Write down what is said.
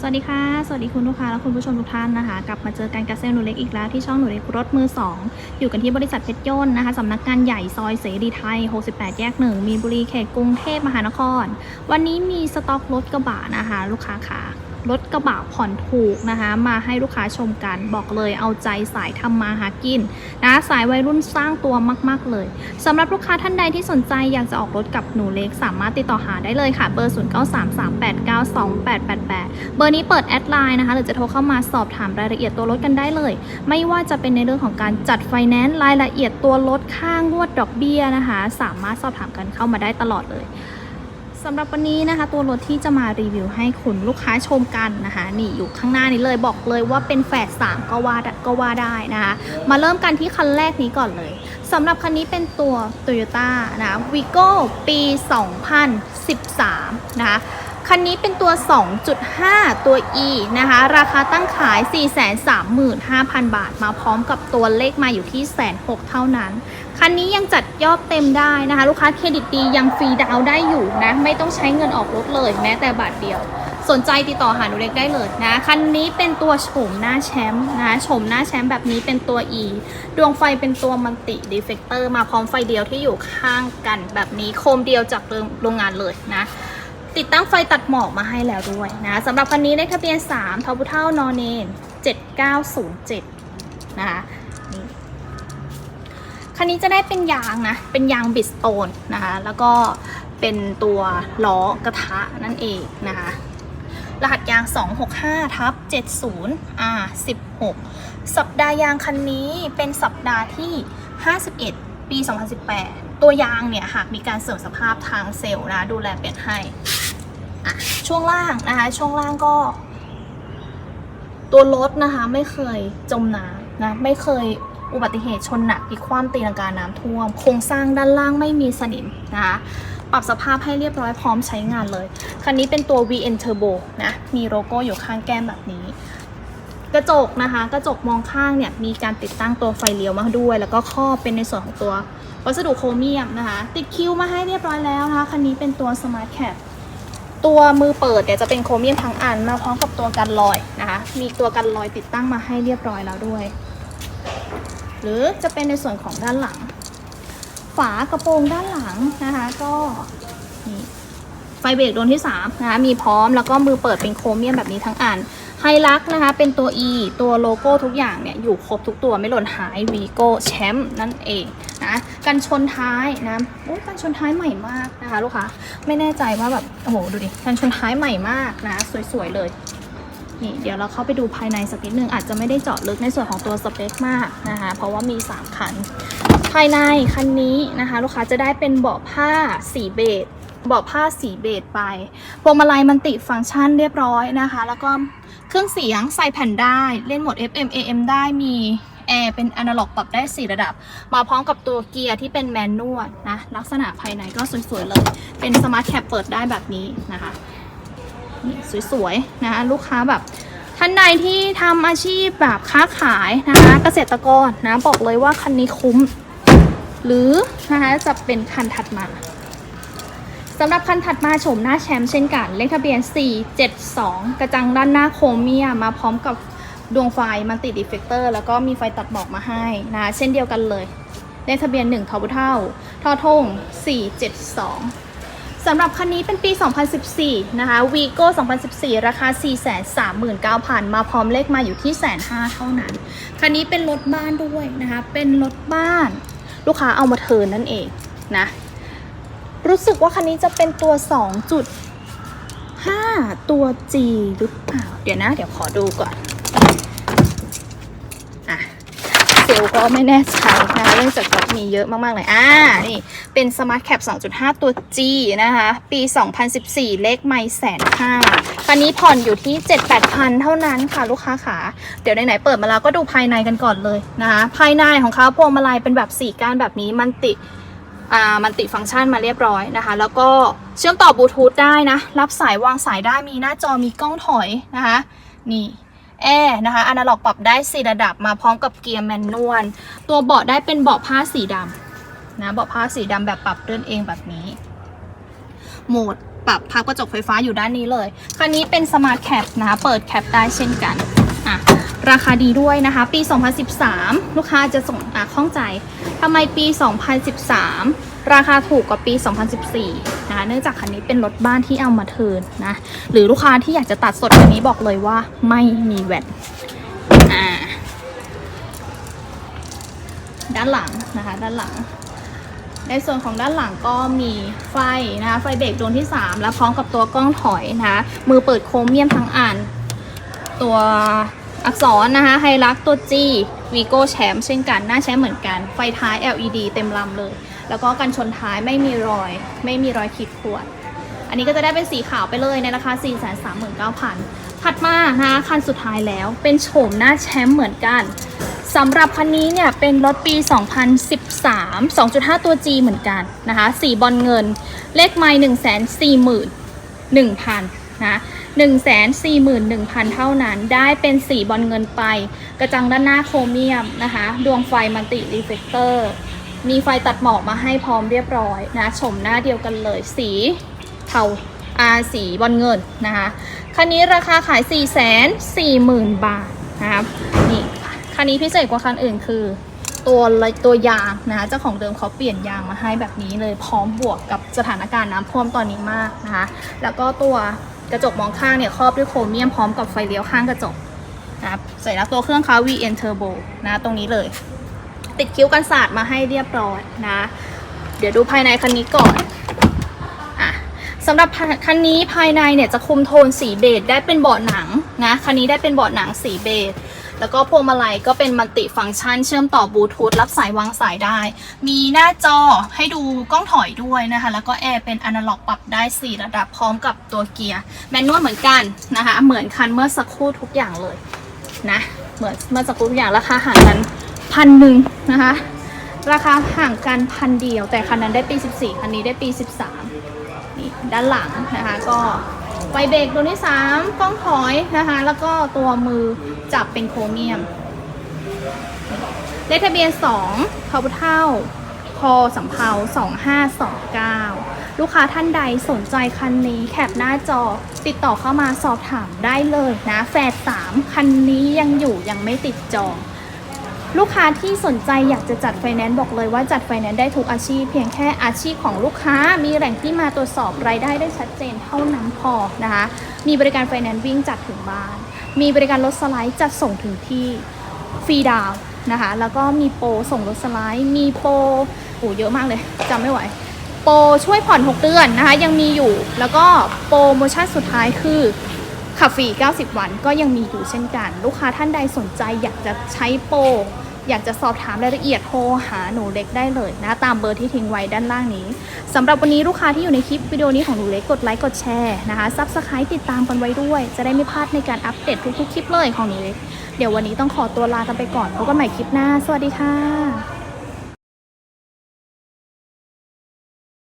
สวัสดีค่ะ สวัสดีคุณลูกค้าและคุณผู้ชมทุกท่านนะคะ กลับมาเจอกันกับเซลหนูเล็กอีกแล้วที่ช่องหนูเล็กรถมือ 2 อยู่กันที่บริษัทเพชรยนต์นะคะสำนักงานใหญ่ซอยเสรีไทย 68 แยก 1 มีนบุรีเขตกรุงเทพมหานคร วันนี้มีสต็อกรถกระบะนะคะ ลูกค้าค่ะ รถกระบะผ่อนถูกนะคะมาให้ลูกค้าชมกันบอกเลยเอาใจสายทำมาหากินนะสายวัยรุ่นสร้างตัวมาก ๆ เลยสำหรับลูกค้าท่านใดที่สนใจอยากจะออกรถกับหนูเล็ก สามารถติดต่อหาได้เลยค่ะเบอร์ 0933892888 เบอร์นี้เปิดแอดไลน์นะคะหรือจะโทรเข้ามาสอบถามรายละเอียดตัวรถกันได้เลย ไม่ว่าจะเป็นในเรื่องของการจัดไฟแนนซ์รายละเอียดตัวรถค่างวดดอกเบี้ยนะคะ สามารถสอบถามกันเข้ามาได้ตลอดเลย สำหรับวันนี้นะคะ ตัวรถที่จะมารีวิวให้คุณลูกค้าชมกันนะคะ นี่อยู่ข้างหน้านี้เลยบอกเลยว่าเป็นแฝดสามก็ว่าก็ว่าได้นะคะ มาเริ่มกันที่คันแรกนี้ก่อนเลยสำหรับคันนี้เป็นตัว Toyota นะ Vigo ปี 2013 นะคะ คันนี้เป็นตัว 2.5 ตัว E นะคะ ราคาตั้งขาย 435,000 บาท มาพร้อมกับตัวเลขมาอยู่ที่แสนหเท่านั้น คันนี้ยังจัดยอดเต็มได้นะคะ ลูกค้าเครดิตดียังฟรีดาวน์ได้อยู่นะ ไม่ต้องใช้เงินออกรถเลย แม้แต่บาทเดียว สนใจติดต่อหาหนูเล็กได้เลยนะ คันนี้เป็นตัวโฉมหน้าแชมป์นะโฉมหน้าแชมป์แบบนี้เป็นตัว E ดวงไฟเป็นตัวมัลติดีเฟกเตอร์มาพร้อมไฟเดียวที่อยู่ข้างกันแบบนี้โคมเดียวจากโรงงานเลยนะ ติดตั้งไฟตัดหมอกมาให้แล้วด้วยนะสำหรับคันนี้ได้ทะเบียน3ทอบุเท่านอเนน7907 นะคะคันนี้จะได้เป็นยางนะ เป็นยางบิสโตนนะคะ แล้วก็เป็นตัวล้อกระทะนั่นเองนะคะ รหัสยาง 265ทับ70 R 16 สัปดาห์ยางคันนี้เป็นสัปดาห์ที่ 51 ปี 2018 ตัวยางเนี่ยหากมีการเสริมสภาพทางเซลล์นะ ดูแลเปลี่ยนให้ อะช่วงล่างนะคะ ช่วงล่างก็ ตัวรถนะคะ ไม่เคยจมน้ำนะไม่เคยอุบัติเหตุชนหนักพลิกคว่ำตีลังกาน้ำท่วม โครงสร้างด้านล่างไม่มีสนิมนะคะปรับสภาพให้เรียบร้อยพร้อมใช้งานเลย คันนี้เป็นตัว VN Turbo นะ มีโลโก้อยู่ข้างแก้มแบบนี้ กระจกนะคะ กระจกมองข้างเนี่ย มีการติดตั้งตัวไฟเลี้ยวมาด้วย แล้วก็ครอบเป็นในส่วนของตัววัสดุโครเมียมนะคะ ติดคิ้วมาให้เรียบร้อยแล้วนะคะ คันนี้เป็นตัว Smart Cap ตัวมือเปิดเนี่ยจะเป็นโครเมียมทั้งอันมาพร้อมกับตัวกันรอยนะคะ มีตัวกันรอยติดตั้งมาให้เรียบร้อยแล้วด้วย หรือจะเป็นในส่วนของด้านหลัง ฝากระโปรงด้านหลังนะคะ ก็นี่ไฟเบรกดวงที่3นะคะมีพร้อมแล้วก็มือเปิดเป็นโครเมียมแบบนี้ทั้งอันไฮลักนะคะ เป็นตัว E ตัวโลโก้ทุกอย่างเนี่ยอยู่ครบทุกตัวไม่หล่นหาย Vigo แชมป์นั่นเอง นะกันชนท้ายนะโอ้กันชนท้ายใหม่มากนะคะลูกค้าไม่แน่ใจว่าแบบโอ้โหดูดิกันชนท้ายใหม่มากนะสวยๆเลยนี่เดี๋ยวเราเข้าไปดูภายในสักนิดนึงอาจจะไม่ได้เจาะลึกในส่วนของตัวสเปคมากนะคะเพราะว่ามี 3 คัน ภายในคันนี้นะคะลูกค้าจะได้เป็นเบาะผ้าสีเบจเบาะผ้าสีเบจไปพวงมาลัยมันติฟังก์ชันเรียบร้อยนะคะ แล้วก็เครื่องเสียงใส่แผ่นได้เล่นโหมด FM AM ได้มี แอร์เป็นอนาล็อกปรับได้ 4 ระดับ มาพร้อมกับตัวเกียร์ที่เป็นแมนนวลนะ ลักษณะภายในก็สวยๆเลย เป็นสมาร์ทแคปเปิดได้แบบนี้นะคะนี่สวยๆนะคะลูกค้าแบบท่านใดที่ทำอาชีพแบบค้าขายนะคะเกษตรกรนะบอกเลยว่าคันนี้คุ้ม หรือนะคะจะเป็นคันถัดมาสำหรับคันถัดมาโฉมหน้าแชมป์เช่นกัน เลขทะเบียน 472 กระจังด้านหน้าโครเมียมาพร้อมกับ ดวงไฟมัลติดิเฟกเตอร์แล้วก็มีไฟตัดหมอกมาให้นะ เช่นเดียวกันเลยเลขทะเบียน1ทอบุเท่าทอทง 472สำหรับคันนี้เป็นปี 2014 นะคะ Vigo 2014 ราคา 439,000 มาพร้อมเลขมาอยู่ที่แสนห้าเท่านั้น คันนี้เป็นรถบ้านด้วยนะคะ เป็นรถบ้าน ลูกค้าเอามาเทินนั่นเองนะ รู้สึกว่าคันนี้จะเป็นตัว 2.5 ตัว G หรือเปล่า เดี๋ยวนะ เดี๋ยวขอดูก่อน อะ เซ ลก็ไม่แน่ใจนะคะเนื่องจากรถมีเยอะมาก ๆ เลย อ่า นี่ เป็น Smart Cap 2.5 ตัว G นะคะ ปี 2014 เลขไม่แสนห้าคันนี้ผ่อนอยู่ที่ 7-8พันเท่านั้นค่ะลูกค้าขา เดี๋ยวไหนๆเปิดมาแล้วก็ดูภายในกันก่อนเลยนะคะ ภายในของเขาพวงมาลัยเป็นแบบสีก้านแบบนี้มันติอ่ามันติฟังก์ชันมาเรียบร้อยนะคะ แล้วก็เชื่อมต่อบลูทูธได้นะ รับสายวางสายได้มีหน้าจอมีกล้องถอยนะคะ นี่ แอร์นะคะอนาล็อกปรับได้ 4 ระดับมาพร้อมกับเกียร์แมนนวลตัวเบาะได้เป็นเบาะผ้าสีดำนะเบาะผ้าสีดำแบบปรับเลื่อนเองแบบนี้โหมดปรับพับกระจกไฟฟ้าอยู่ด้านนี้เลย คันนี้เป็นสมาร์ทแคปนะคะเปิดแคปได้เช่นกันอะราคาดีด้วยนะคะ ปี 2013 ลูกค้าจะส่งอะข้องใจทำไมปี 2013 ราคาถูกกว่าปี 2014นะคะ เนื่องจากคันนี้เป็นรถบ้านที่เอามาเทินนะ หรือลูกค้าที่อยากจะตัดสดคันนี้บอกเลยว่าไม่มีแวดอ่าด้านหลังนะคะ ด้านหลัง ในส่วนของด้านหลังก็มีไฟนะคะ ไฟเบรกดวงที่ 3 และพร้อมกับตัวกล้องถอยนะคะ มือเปิดโครเมียมทั้งอันตัวอักษรนะคะไฮรักตัว G วีโก้แชมเช่นกัน หน้าแชมเหมือนกัน ไฟท้าย LED เต็มลำเลย แล้วก็กันชนท้ายไม่มีรอย ไม่มีรอยขีดข่วน อันนี้ก็จะได้เป็นสีขาวไปเลยในราคา 439,000 ถัดมานะคันสุดท้ายแล้วเป็นโฉมหน้าแชมป์เหมือนกันสำหรับคันนี้เนี่ยเป็นรถปี 2013 2.5 ตัว G เหมือนกันนะคะสีบอลเงิน เลขไม้1 4 1 0 0 0นะ141,000 เท่านั้น ได้เป็นสีบอลเงินไป กระจังด้านหน้าโครเมียมนะคะ ดวงไฟมัลติรีเฟกเตอร์ มีไฟตัดหมอกมาให้พร้อมเรียบร้อยนะชมหน้าเดียวกันเลย สีเทาอาสีบอลเงินนะคะคันนี้ราคาขาย 4 4 0 0 0 0 บาทนะครับนี่คันนี้พิเศษกว่าคันอื่นคือ ตัวตัวยางนะคะเจ้าของเดิมเขาเปลี่ยนยางมาให้แบบนี้เลยพร้อมบวกกับสถานการณ์น้ำท่วมตอนนี้มากนะคะแล้วก็ตัวกระจกมองข้างเนี่ยครอบด้วยโครเมียมพร้อมกับไฟเลี้ยวข้างกระจกนะครับใส่แล้วตัวเครื่องเขา VN Turbo นะตรงนี้เลย ติดคิ้วกันศาสตร์มาให้เรียบร้อยนะ เดี๋ยวดูภายในคันนี้ก่อนอะสำหรับคันนี้ภายในเนี่ยจะคุมโทนสีเบจได้เป็นเบาะหนังนะคันนี้ได้เป็นเบาะหนังสีเบจแล้วก็พวงมาลัยก็เป็นมัลติฟังก์ชัน เชื่อมต่อบลูทูธรับสายวางสายได้ มีหน้าจอให้ดูกล้องถอยด้วยนะคะ แล้วก็แอร์เป็นอนาล็อกปรับได้ 4 ระดับพร้อมกับตัวเกียร์แมนนวลเหมือนกันนะคะ เหมือนคันเมื่อสักครู่ทุกอย่างเลยนะ เหมือนเมื่อสักครู่ทุกอย่างราคาห่างกัน พันหนึ่งนะคะ ราคาห่างกันพันเดียว แต่คันนั้นได้ปี 14 คันนี้ได้ปี 13 นี่ด้านหลังนะคะ ก็ไฟเบรกตัวที่3กล้องถอยนะคะ แล้วก็ตัวมือจับเป็นโครเมียม เลขทะเบียน2ทบเท่าพอสำเภา2529 ลูกค้าท่านใดสนใจคันนี้แคปหน้าจอติดต่อเข้ามาสอบถามได้เลยนะ แฟด3คันนี้ยังอยู่ยังไม่ติดจอง ลูกค้าที่สนใจอยากจะจัดไฟแนนซ์บอกเลยว่าจัดไฟแนนซ์ได้ทุกอาชีพ เพียงแค่อาชีพของลูกค้า มีแหล่งที่มาตรวจสอบรายได้ได้ชัดเจนเท่านั้นพอนะคะ มีบริการไฟแนนซ์วิ่งจัดถึงบ้าน มีบริการรถสไลด์จัดส่งถึงที่ฟรีดาวนะคะ แล้วก็มีโปรส่งรถสไลด์ มีโปรโอ้เยอะมากเลยจำไม่ไหว โปรช่วยผ่อน 6 เดือนนะคะ ยังมีอยู่ แล้วก็โปรโมชั่นสุดท้ายคือขับฟรี 90 วันก็ยังมีอยู่เช่นกัน ลูกค้าท่านใดสนใจอยากจะใช้โปร อยากจะสอบถามรายละเอียดโทรหาหนูเล็กได้เลยนะ ตามเบอร์ที่ทิ้งไว้ด้านล่างนี้สำหรับวันนี้ลูกค้าที่อยู่ในคลิปวิดีโอนี้ของหนูเล็กกดไลค์กดแชร์นะคะซับสไครต์ติดตามกันไว้ด้วย จะได้ไม่พลาดในการอัปเดตทุกๆคลิปเลยของหนูเล็ก เดี๋ยววันนี้ต้องขอตัวลากันไปก่อนพบกันใหม่คลิปหน้า สวัสดีค่ะ